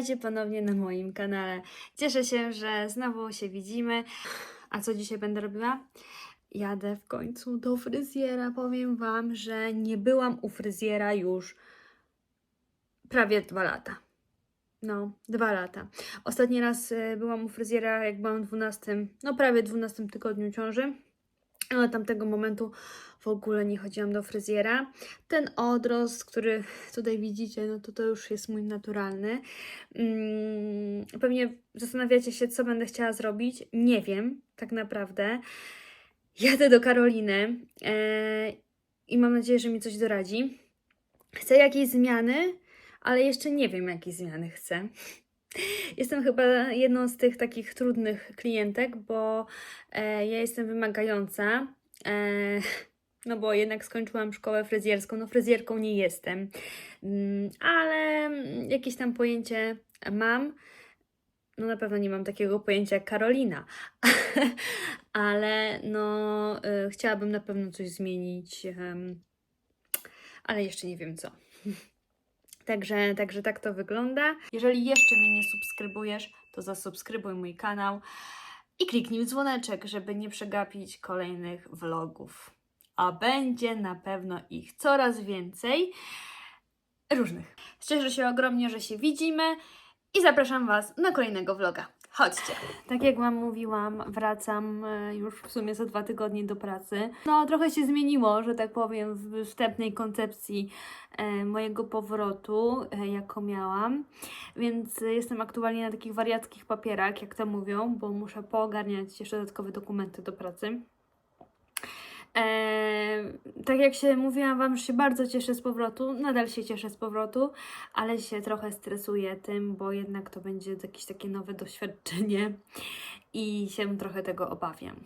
Witajcie ponownie na moim kanale. Cieszę się, że znowu się widzimy. A co dzisiaj będę robiła? Jadę w końcu do fryzjera. Powiem Wam, że nie byłam u fryzjera już prawie dwa lata. No, dwa lata. Ostatni raz e, byłam u fryzjera, jak byłam w 12, no prawie 12 tygodniu ciąży. Ale tamtego momentu w ogóle nie chodziłam do fryzjera. Ten odrost, który tutaj widzicie, no to to już jest mój naturalny. Mm, pewnie zastanawiacie się, co będę chciała zrobić. Nie wiem, tak naprawdę. Jadę do Karoliny e, i mam nadzieję, że mi coś doradzi. Chcę jakiejś zmiany, ale jeszcze nie wiem, jakiej zmiany chcę. Jestem chyba jedną z tych takich trudnych klientek, bo e, ja jestem wymagająca. E, no bo jednak skończyłam szkołę fryzjerską. No fryzjerką nie jestem, Mm, ale jakieś tam pojęcie mam. No na pewno nie mam takiego pojęcia jak Karolina, ale no y, chciałabym na pewno coś zmienić, ale jeszcze nie wiem co. Także, także tak to wygląda. Jeżeli jeszcze mnie nie subskrybujesz, to zasubskrybuj mój kanał i kliknij w dzwoneczek, żeby nie przegapić kolejnych vlogów. A będzie na pewno ich coraz więcej różnych. Cieszę się ogromnie, że się widzimy i zapraszam Was na kolejnego vloga. Chodźcie. Tak jak Wam mówiłam, wracam e, już w sumie za dwa tygodnie do pracy. No, trochę się zmieniło, że tak powiem, w wstępnej koncepcji e, mojego powrotu, e, jako miałam. Więc jestem aktualnie na takich wariackich papierach, jak to mówią, bo muszę poogarniać jeszcze dodatkowe dokumenty do pracy. Eee, tak jak się mówiłam Wam, że się bardzo cieszę z powrotu, nadal się cieszę z powrotu, ale się trochę stresuję tym, bo jednak to będzie jakieś takie nowe doświadczenie i się trochę tego obawiam.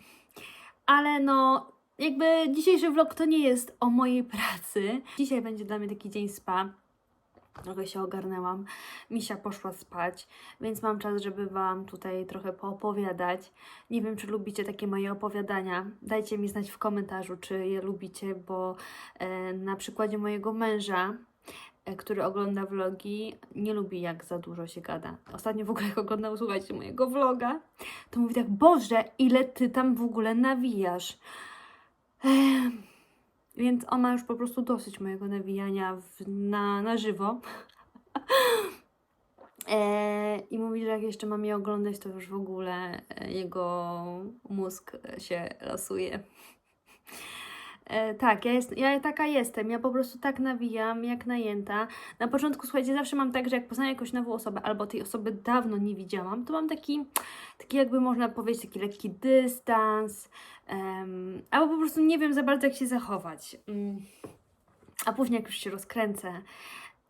Ale no, jakby dzisiejszy vlog to nie jest o mojej pracy. Dzisiaj będzie dla mnie taki dzień spa. Trochę się ogarnęłam. Misia poszła spać, więc mam czas, żeby Wam tutaj trochę poopowiadać. Nie wiem, czy lubicie takie moje opowiadania. Dajcie mi znać w komentarzu, czy je lubicie, bo e, na przykładzie mojego męża, e, który ogląda vlogi, nie lubi jak za dużo się gada. Ostatnio w ogóle jak oglądał, słuchajcie, mojego vloga, to mówi tak, Boże, ile Ty tam w ogóle nawijasz. Em, więc on ma już po prostu dosyć mojego nawijania w, na, na żywo. E, I mówi, że jak jeszcze mam je oglądać, to już w ogóle e, jego mózg się lasuje. E, tak, ja, jest, ja taka jestem. Ja po prostu tak nawijam, jak najęta. Na początku, słuchajcie, zawsze mam tak, że jak poznaję jakąś nową osobę, albo tej osoby dawno nie widziałam, to mam taki, taki jakby można powiedzieć, taki lekki dystans, em, albo po prostu nie wiem za bardzo, jak się zachować. Mm. A później, jak już się rozkręcę,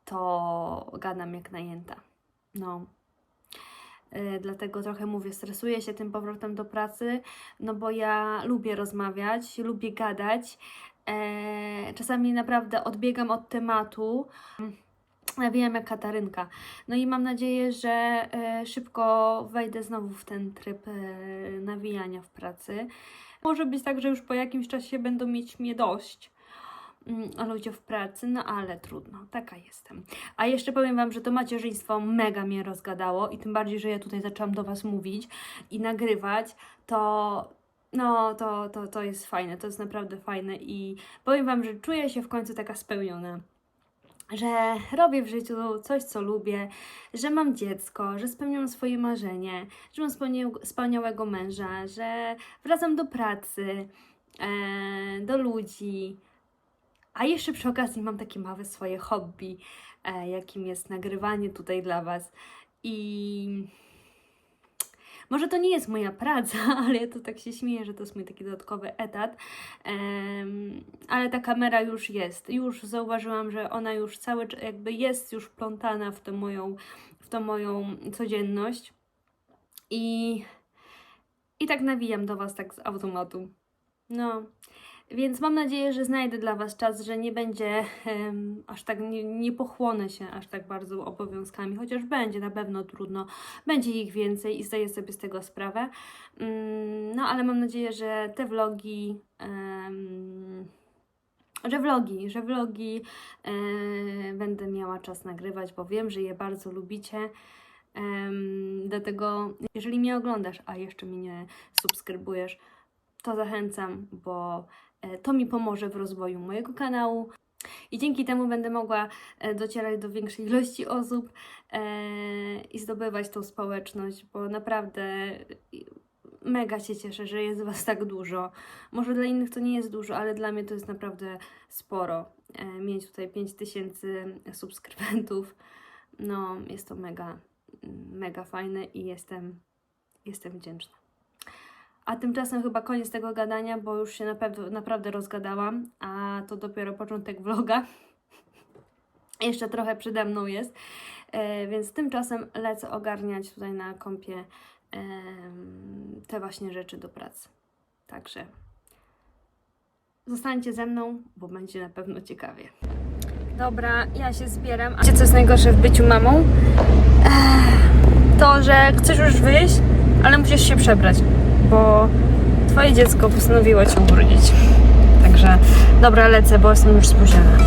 to gadam jak najęta. No. Y, Dlatego trochę mówię, stresuję się tym powrotem do pracy, no bo ja lubię rozmawiać, lubię gadać. E, czasami naprawdę odbiegam od tematu. Wiem jak Katarynka. No i mam nadzieję, że e, szybko wejdę znowu w ten tryb e, nawijania w pracy. Może być tak, że już po jakimś czasie będą mieć mnie dość ludzie w pracy, no ale trudno, taka jestem. A jeszcze powiem Wam, że to macierzyństwo mega mnie rozgadało i tym bardziej, że ja tutaj zaczęłam do Was mówić i nagrywać, to no, to, to, to jest fajne, to jest naprawdę fajne i powiem Wam, że czuję się w końcu taka spełniona. Że robię w życiu coś, co lubię, że mam dziecko, że spełniam swoje marzenie, że mam wspaniał- wspaniałego męża, że wracam do pracy, e, do ludzi, a jeszcze przy okazji mam takie małe swoje hobby, e, jakim jest nagrywanie tutaj dla Was. I może to nie jest moja praca, ale ja to tak się śmieję, że to jest mój taki dodatkowy etat. Ale ta kamera już jest. Już zauważyłam, że ona już cały czas jakby jest już wplątana w tę moją, w tą moją codzienność. I, I tak nawijam do Was tak z automatu. No, więc mam nadzieję, że znajdę dla Was czas, że nie będzie em, aż tak, nie, nie pochłonę się aż tak bardzo obowiązkami, chociaż będzie na pewno trudno, będzie ich więcej i zdaję sobie z tego sprawę. Mm, no ale mam nadzieję, że te vlogi em, że vlogi, że vlogi e, będę miała czas nagrywać, bo wiem, że je bardzo lubicie. Dlatego, jeżeli mnie oglądasz, a jeszcze mnie nie subskrybujesz, to zachęcam, bo to mi pomoże w rozwoju mojego kanału. I dzięki temu będę mogła e, docierać do większej ilości osób e, i zdobywać tą społeczność, bo naprawdę e, mega się cieszę, że jest Was tak dużo. Może dla innych to nie jest dużo, ale dla mnie to jest naprawdę sporo. E, mieć tutaj 5000 subskrybentów, no jest to mega, mega fajne i jestem, jestem wdzięczna. A tymczasem chyba koniec tego gadania, bo już się naprawdę, naprawdę rozgadałam, a to dopiero początek vloga. Jeszcze trochę przede mną jest, e, więc tymczasem lecę ogarniać tutaj na kompie em, te właśnie rzeczy do pracy. Także zostańcie ze mną, bo będzie na pewno ciekawie. Dobra, ja się zbieram. A wiecie, co jest najgorsze w byciu mamą? Ech, To, że chcesz już wyjść, ale musisz się przebrać, bo twoje dziecko postanowiło cię ubrudzić. Także dobra, lecę, bo jestem już spóźniona.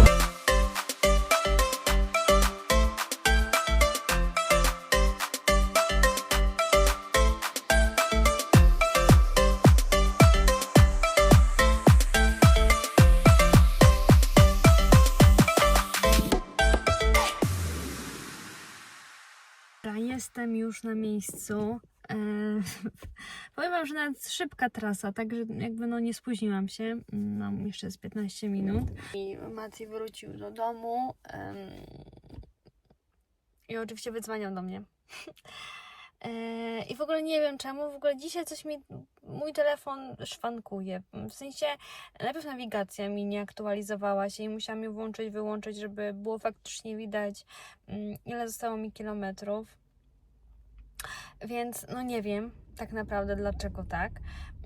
Jestem już na miejscu. Powiem wam, że nawet szybka trasa, także jakby no nie spóźniłam się. Mam jeszcze z 15 minut. I Maciej wrócił do domu. I oczywiście wydzwaniał do mnie. Eee, I w ogóle nie wiem czemu, w ogóle dzisiaj coś mi, mój telefon szwankuje. W sensie, najpierw nawigacja mi nie aktualizowała się i musiałam ją włączyć, wyłączyć, żeby było faktycznie widać, mm, ile zostało mi kilometrów. Więc no nie wiem tak naprawdę dlaczego tak.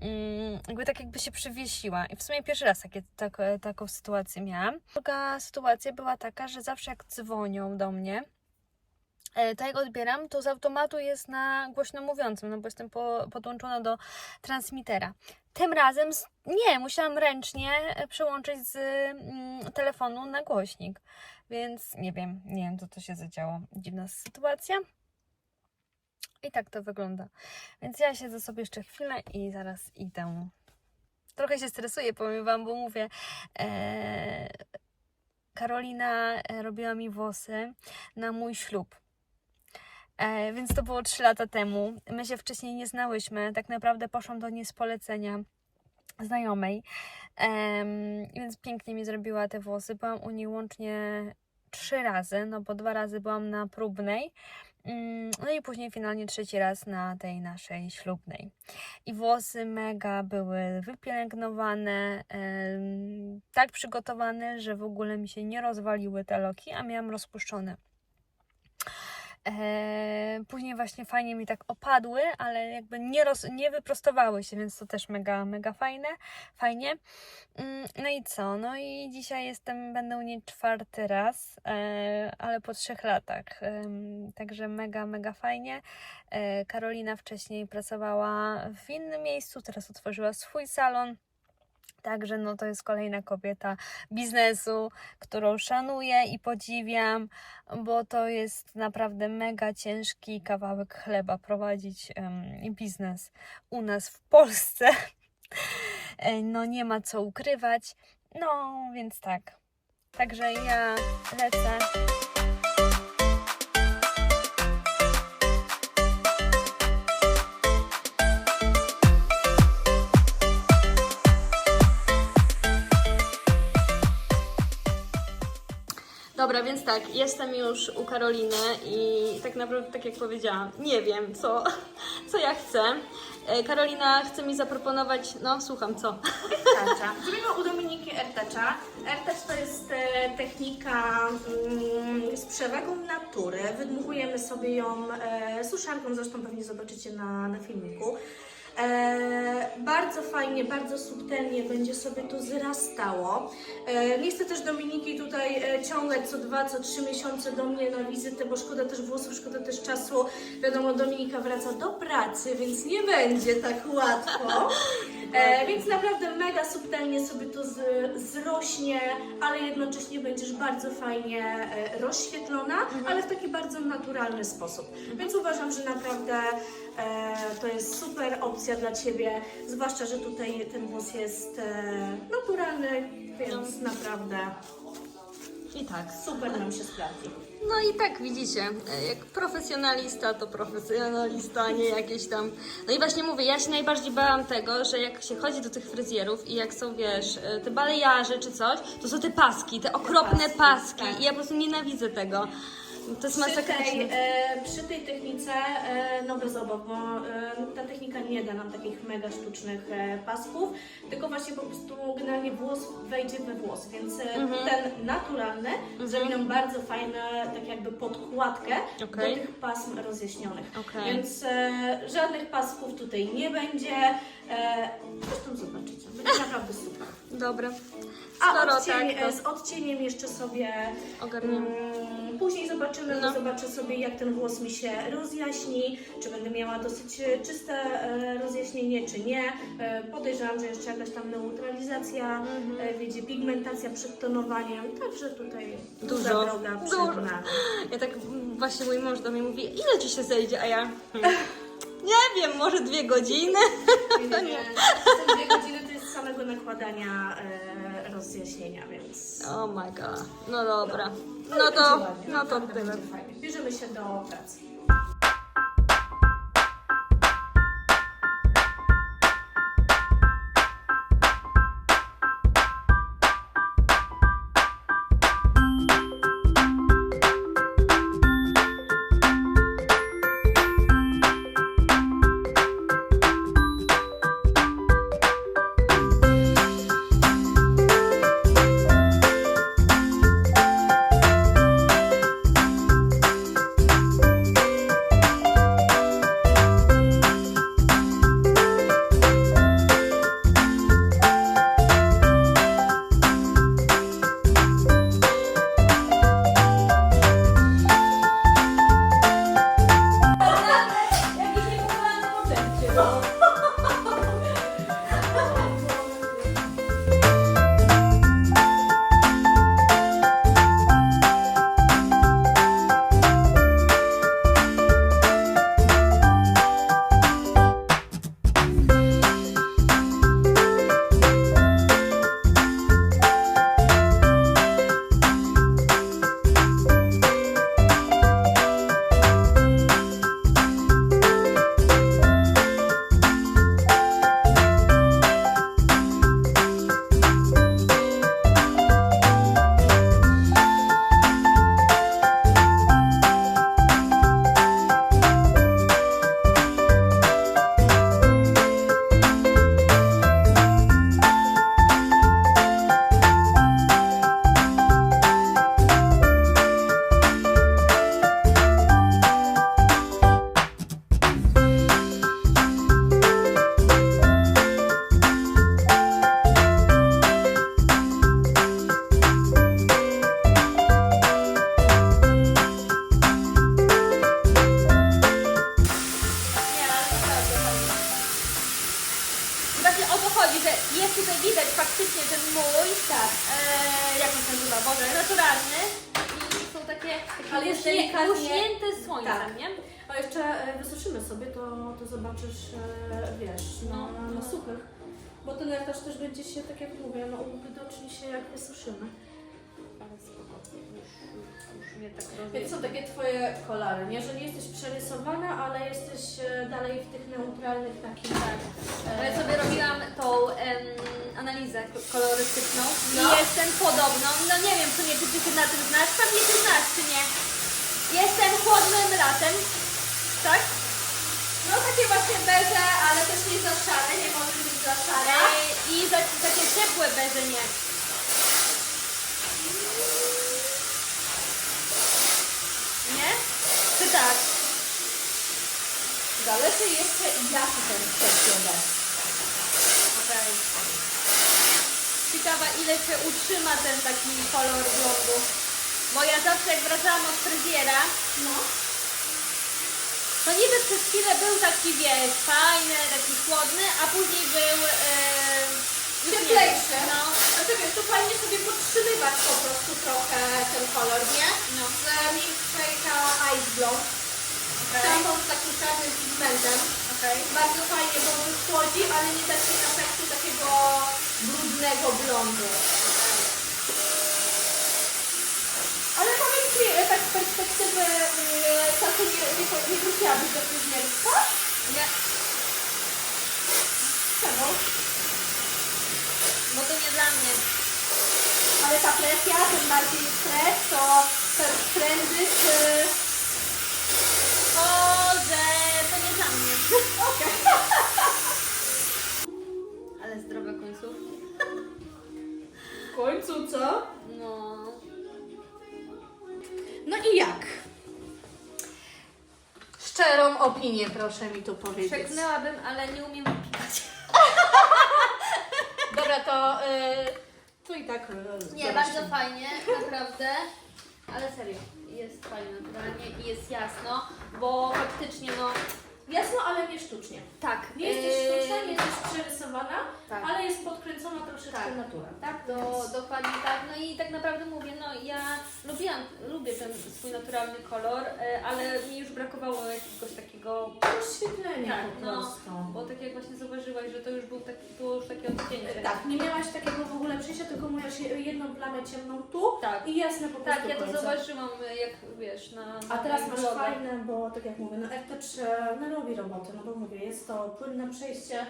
Mm, jakby tak jakby się przywiesiła. I w sumie pierwszy raz takie, tak, taką sytuację miałam. Druga sytuacja była taka, że zawsze jak dzwonią do mnie, to jak odbieram, to z automatu jest na głośno mówiącym, no bo jestem po, podłączona do transmitera. Tym razem z, nie, musiałam ręcznie e, przełączyć z mm, telefonu na głośnik. Więc nie wiem, nie wiem co to się zadziało. Dziwna sytuacja. I tak to wygląda. Więc ja siedzę sobie jeszcze chwilę i zaraz idę. Trochę się stresuję, powiem Wam, bo mówię. E, Karolina e, robiła mi włosy na mój ślub. E, więc to było 3 lata temu. My się wcześniej nie znałyśmy. Tak naprawdę poszłam do niej z polecenia znajomej. Em, więc pięknie mi zrobiła te włosy. Byłam u niej łącznie trzy razy, no bo dwa razy byłam na próbnej. Mm, No i później finalnie trzeci raz na tej naszej ślubnej. I włosy mega były wypielęgnowane, tak przygotowane, że w ogóle mi się nie rozwaliły te loki, a miałam rozpuszczone. E, później właśnie fajnie mi tak opadły, ale jakby nie, roz, nie wyprostowały się, więc to też mega, mega fajne, fajnie. Mm, No i co? No i dzisiaj jestem, będę u niej czwarty raz, e, ale po trzech latach. Em, Także mega, mega fajnie. E, Karolina wcześniej pracowała w innym miejscu, teraz otworzyła swój salon. Także no to jest kolejna kobieta biznesu, którą szanuję i podziwiam, bo to jest naprawdę mega ciężki kawałek chleba prowadzić em, biznes u nas w Polsce. E, No nie ma co ukrywać. No więc tak. Także ja lecę. Dobra, więc tak, jestem już u Karoliny i tak naprawdę, tak jak powiedziałam, nie wiem, co, co ja chcę. E, Karolina chce mi zaproponować, no słucham, co? Ertacza. Zrobimy u Dominiki Ertacza. Ertacz to jest e, technika mm, z przewagą natury. Wydmuchujemy sobie ją e, suszarką, zresztą pewnie zobaczycie na, na filmiku. E, bardzo fajnie, bardzo subtelnie będzie sobie to zrastało. E, nie chcę też Dominiki tutaj e, ciągać co dwa, co trzy miesiące do mnie na wizytę, bo szkoda też włosów, szkoda też czasu. Wiadomo, Dominika wraca do pracy, więc nie będzie tak łatwo. E, więc naprawdę mega subtelnie sobie to z, zrośnie, ale jednocześnie będziesz bardzo fajnie e, rozświetlona, ale w taki bardzo naturalny sposób. Więc uważam, że naprawdę e, to jest super opcja dla Ciebie, zwłaszcza, że tutaj ten włos jest e, naturalny, więc naprawdę I tak. super nam się sprawdzi. No i tak widzicie, e, jak profesjonalista to profesjonalista, a nie jakieś tam. No i właśnie mówię, ja się najbardziej bałam tego, że jak się chodzi do tych fryzjerów i jak są, wiesz, e, te balejarze czy coś, to są te paski, te okropne paski, paski. tak. I ja po prostu nienawidzę tego. To jest Przy tej, masakryczne. e, przy tej technice, e, no bez obaw, bo e, ta technika nie da nam takich mega sztucznych e, pasków, tylko właśnie po prostu generalnie włos wejdzie we włos, więc e, Mhm. ten naturalny zrobi nam bardzo fajne, tak jakby podkładkę Okej. do tych pasm rozjaśnionych. Okej. Więc e, żadnych pasków tutaj nie będzie. E, zresztą zobaczycie, będzie naprawdę super. Dobra. A Skoro odcień, tak, e, z odcieniem jeszcze sobie Ogarniemy. mm, zobaczymy, No. zobaczę sobie jak ten włos mi się rozjaśni, czy będę miała dosyć e, czyste e, rozjaśnienie, czy nie. E, podejrzewam, że jeszcze jakaś tam neutralizacja, Mhm. wiecie, pigmentacja przed tonowaniem, także tutaj Dużo. duża droga przed Dużo. nami. Ja tak mm, właśnie mój mąż do mnie mówi, ile ci się zejdzie, a ja hmm, nie wiem, może dwie godziny. Nie, nie, nie. Te dwie godziny to jest samego nakładania e, rozjaśnienia, więc... Oh my god. No dobra. No będzie to, no to tyle. Bierzemy się do pracy. Ale spoko, już, już mnie tak Więc są takie Twoje kolary, nie? Że nie jesteś przerysowana, ale jesteś e, dalej w tych neutralnych takich, tak. Ale e, sobie robiłam tą em, analizę k- kolorystyczną No. i jestem podobną, no nie wiem w sumie czy ty się na tym znasz, pewnie ty znasz czy nie. Jestem chłodnym latem, tak? No takie właśnie beże, ale też nie za szare, nie może być za szara. Ej, I za, takie ciepłe beże nie. Nie? Czy tak? Zależy jeszcze jaki ten specjowe. Okej. Ciekawa, ile się utrzyma ten taki kolor blondu. Bo ja zawsze jak wracałam od fryzjera, No. to niby przez chwilę był taki, wiesz, fajny, taki chłodny, a później był... Yy, już nie Cieplejszy. No, Znaczy wiesz, tu fajnie sobie podtrzymywać po prostu trochę ten kolor, nie? no. Z Milkshake Ice Blonde. Okej, Taką z takim okej. Bardzo fajnie, bo on chłodzi, ale nie da się efektu takiego brudnego blondu. Ale powiedz mi, e, tak z perspektywy mm, czasu nie, nie, nie wróciłabyś do fryzjerstwa? Nie, Czemu? bo to nie dla mnie. Ale ta presja, ten bardziej stres, to trendy, czy... Boże, to nie dla mnie. Okej. Ale zdrowe końcówki. W końcu co? No. No i jak? Szczerą opinię proszę mi tu powiedzieć. Przeknęłabym, ale nie umiem wypikać. Dobra, to y, tu i tak. y, Nie, bardzo fajnie, naprawdę. Ale serio, jest fajnie naturalnie i jest jasno, bo faktycznie no Jasno, ale nie sztucznie. tak. Nie jesteś yy, sztuczna, nie jesteś przerysowana, Tak. ale jest podkręcona troszeczkę Tak. natura, tak? Do, dokładnie tak. No i tak naprawdę mówię, no ja lubiłam, lubię ten swój naturalny kolor, e, ale mi już brakowało jakiegoś takiego, Oświetlenie Tak, po no. bo tak jak właśnie zauważyłaś, że to już był taki, było już takie odcięcie. Tak, nie miałaś takiego w ogóle przyjścia, tylko je- jedną plamę ciemną tu Tak. i jasne po prostu Tak, ja to końce. zauważyłam, jak wiesz, na. A na teraz moich masz fajne, bo tak jak mówię, no AirTouch e, no, robi robotę, no bo mówię, jest to płynne przejście,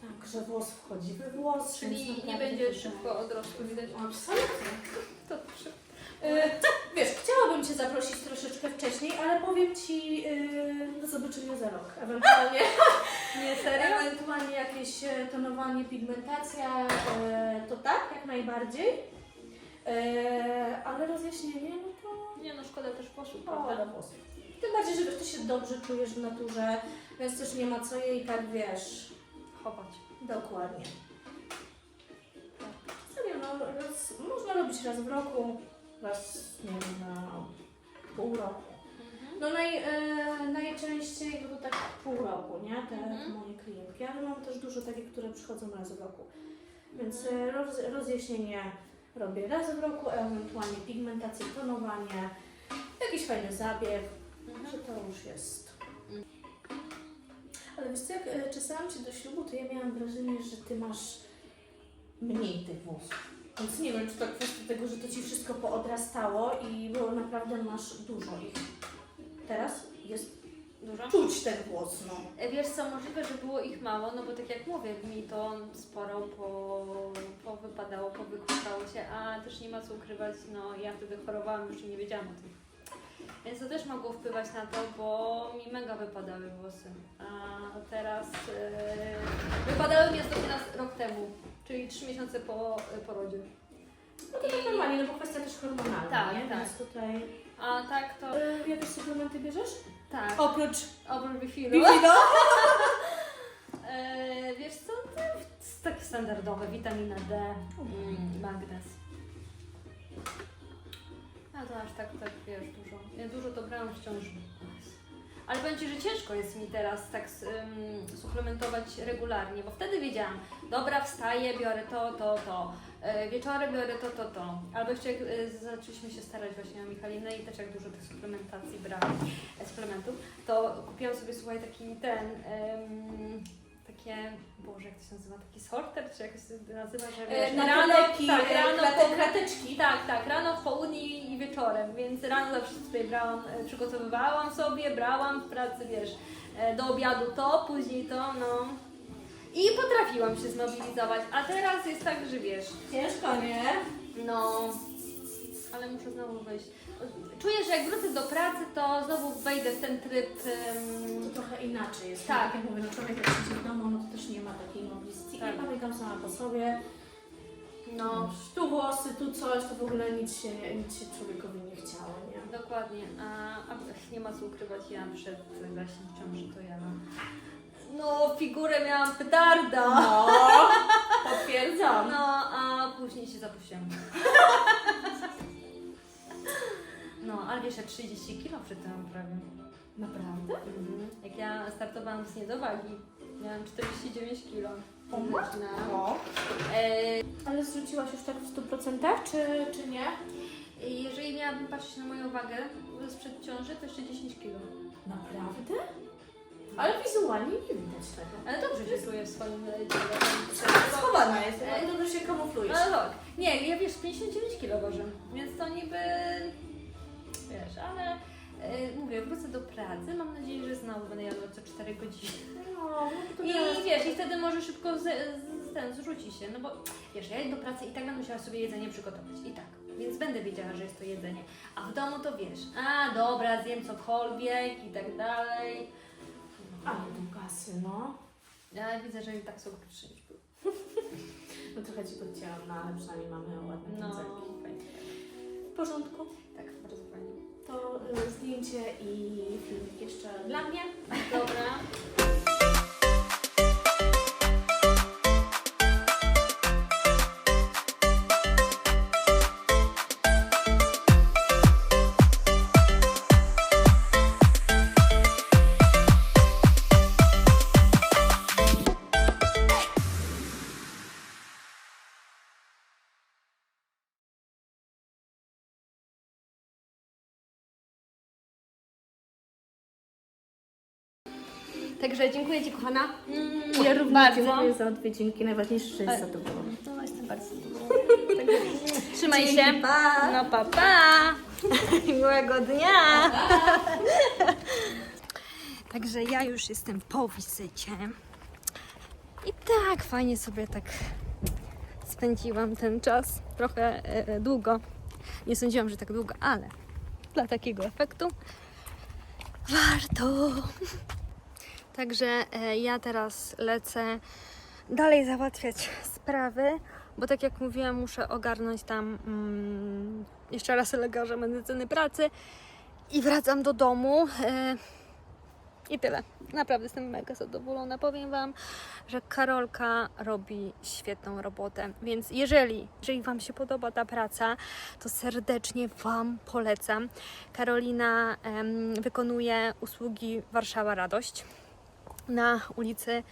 tak, że włos wchodzi we włos. Czyli nie będzie szybko odrostu widać. Absolutnie. To dobrze. E, wiesz, chciałabym Cię zaprosić troszeczkę wcześniej, ale powiem Ci e, do zobaczenia za rok. Ewentualnie, Nie, serio? ewentualnie jakieś e, tonowanie, pigmentacja, e, to tak, jak najbardziej. E, ale rozjaśnienie, no to Nie no, szkoda też posłów, prawda? Tym bardziej, że wiesz, Ty się dobrze czujesz w naturze, więc też nie ma co jej tak, wiesz, Chować. dokładnie. Serio, no, raz, można robić raz w roku, raz, nie wiem, na pół roku. No naj, e, najczęściej to tak pół roku, nie? Te Mhm. moje klientki, ale mam też dużo takich, które przychodzą raz w roku. Więc e, roz, rozjaśnienie robię raz w roku, ewentualnie pigmentację, tonowanie, jakiś fajny zabieg, Mhm. Że to już jest. Ale wiesz co, jak e, czesałam Cię do ślubu, to ja miałam wrażenie, że Ty masz mniej tych włosów. Więc nie wiem, czy to kwestia tego, że to Ci wszystko poodrastało i było naprawdę masz dużo ich. Teraz jest Dużo? czuć ten włos, no. E, Wiesz co, możliwe, że było ich mało, no bo tak jak mówię, mi to sporo po, powypadało, powykluczało się, a też nie ma co ukrywać, no ja wtedy chorowałam już i nie wiedziałam o tym. Więc to też mogło wpływać na to, bo mi mega wypadały włosy. A teraz e, wypadały mi dopiero rok temu, czyli trzy miesiące po e, porodzie. No to tak normalnie, no bo kwestia też hormonalna, Tak, nie? tak. Więc tutaj... A tak to. E, jakieś suplementy bierzesz? Tak. Oprócz Oprócz bifilu. Bifido? E, wiesz co, to jest takie standardowe, witamina D, mm, magnez. A to aż tak, tak wiesz, dużo. Ja dużo to brałam w ciąży. Ale powiem Ci, że ciężko jest mi teraz tak ym, suplementować regularnie, bo wtedy wiedziałam, dobra, wstaję, biorę to, to, to, e, wieczorem biorę to, to, to. Albo jeszcze jak e, zaczęliśmy się starać właśnie o Michalinę i też jak dużo tych suplementacji brałam, e, suplementów, to kupiłam sobie, słuchaj, taki ten, ym, takie, Boże, jak to się nazywa, taki sorter, czy jak się to nazywa, że wiesz, E, tak, e, rano, krate- po, krateczki. tak, tak, rano, w południe i wieczorem, więc rano zawsze sobie brałam, e, przygotowywałam sobie, brałam w pracy, wiesz, e, do obiadu to, później to, no. I potrafiłam się zmobilizować, a teraz jest tak, że wiesz, Ciężko, nie? no, ale muszę znowu wejść. Czuję, że jak wrócę do pracy, to znowu wejdę w ten tryb. em, To trochę inaczej jest. Tak. Tak jak mówię, no człowiek jak siedzi w domu, no to też nie ma takiej mobilizacji. Tak. Ja pamiętam sama po sobie, no, tu włosy, tu coś, to w ogóle nic się, nic się człowiekowi nie chciało, nie? dokładnie. A, a nie ma co ukrywać, ja przed zaśnięciem ciąży to ja no figurę miałam petarda. No, potwierdzam. No, a później się zapuściłam. No, ale wiesz, ja 30 kilo przy tym prawie. Naprawdę? Jak ja startowałam z niedowagi, miałam 49 kilo. Matko. No. E, Ale zrzuciłaś już tak w 100% czy, czy nie? jeżeli miałabym patrzeć na moją wagę sprzed ciąży, to jeszcze 10 kilo. Naprawdę? Ale wizualnie nie widać tego. Ale dobrze się czuję w swoim Schowana jest, ale dobrze się kamuflujesz. No tak. Nie, ja wiesz, 59 kilo ważę, więc to niby... Wiesz, ale e, mówię, wrócę do pracy, mam nadzieję, że znowu będę jadła co 4 godziny. No, no to I teraz- wiesz, i wtedy może szybko z, z, ten zrzuci się, no bo wiesz, ja idę do pracy i tak będę musiała sobie jedzenie przygotować, i tak. Więc będę wiedziała, że jest to jedzenie. A w domu to wiesz, a dobra, zjem cokolwiek i tak dalej. Ale tu kasy, no. Ja widzę, że i tak są przyjść. No trochę Ci podcięłam, no ale przynajmniej mamy ładne No, fajnie. W porządku. Tak, bardzo fajnie. To y, zdjęcie i filmik jeszcze dla mnie. Dobra. Także dziękuję Ci, kochana. Mm, Ja również bardzo. dziękuję za odwiedzinki. Najważniejsze, że jest zadowolona. No, jestem bardzo zadowolona. Także trzymaj Dzięki, się. pa. No pa, pa. Miłego dnia. Także ja już jestem po wizycie. I tak fajnie sobie tak spędziłam ten czas. Trochę e, długo. Nie sądziłam, że tak długo, ale dla takiego efektu warto. Także e, ja teraz lecę dalej załatwiać sprawy, bo tak jak mówiłam, muszę ogarnąć tam mm, jeszcze raz lekarza medycyny pracy i wracam do domu. E, I tyle. Naprawdę jestem mega zadowolona. Powiem Wam, że Karolka robi świetną robotę. Więc jeżeli, jeżeli Wam się podoba ta praca, to serdecznie Wam polecam. Karolina em, wykonuje usługi Warszawa Radość na ulicy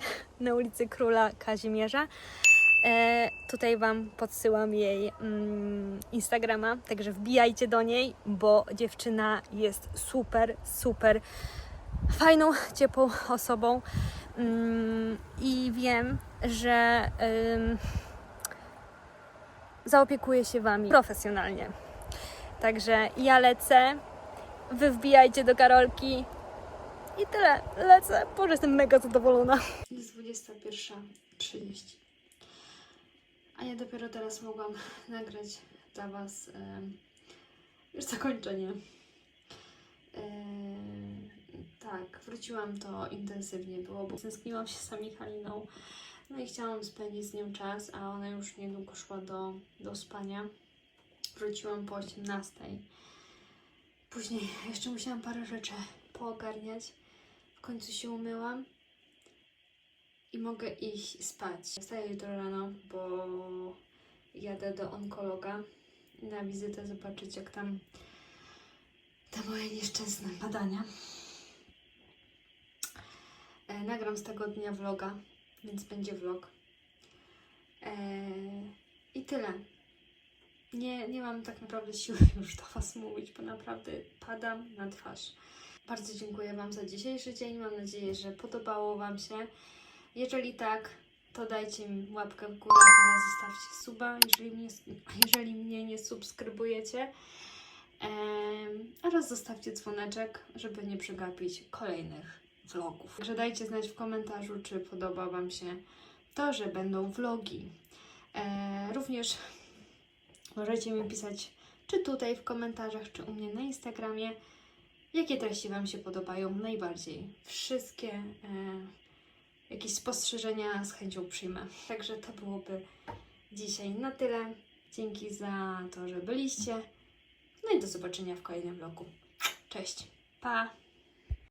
na ulicy Króla Kazimierza. E, tutaj Wam podsyłam jej mm, Instagrama, także wbijajcie do niej, bo dziewczyna jest super, super fajną, ciepłą osobą mm, i wiem, że ym, zaopiekuje się Wami profesjonalnie. Także ja lecę, Wy wbijajcie do Karolki, i tyle. Lecę. Boże, jestem mega zadowolona. Jest 21.30. A ja dopiero teraz mogłam nagrać dla Was już zakończenie. Em, tak, wróciłam to intensywnie było, bo tęskniłam się za Michaliną. No i chciałam spędzić z nią czas, a ona już niedługo szła do, do spania. Wróciłam po 18. Później jeszcze musiałam parę rzeczy poogarniać. Końcu się umyłam i mogę iść spać. Wstaję jutro rano, bo jadę do onkologa na wizytę zobaczyć, jak tam te moje nieszczęsne badania. E, nagram z tego dnia vloga, więc będzie vlog. E, I tyle. Nie, nie mam tak naprawdę siły już do Was mówić, bo naprawdę padam na twarz. Bardzo dziękuję Wam za dzisiejszy dzień. Mam nadzieję, że podobało Wam się. Jeżeli tak, to dajcie mi łapkę w górę oraz zostawcie suba, jeżeli mnie, jeżeli mnie nie subskrybujecie. Em, oraz zostawcie dzwoneczek, żeby nie przegapić kolejnych vlogów. Także dajcie znać w komentarzu, czy podoba Wam się to, że będą vlogi. E, również możecie mi pisać, czy tutaj w komentarzach, czy u mnie na Instagramie, jakie treści Wam się podobają najbardziej. Wszystkie e, jakieś spostrzeżenia z chęcią przyjmę. Także to byłoby dzisiaj na tyle. Dzięki za to, że byliście. No i do zobaczenia w kolejnym vlogu. Cześć. Pa!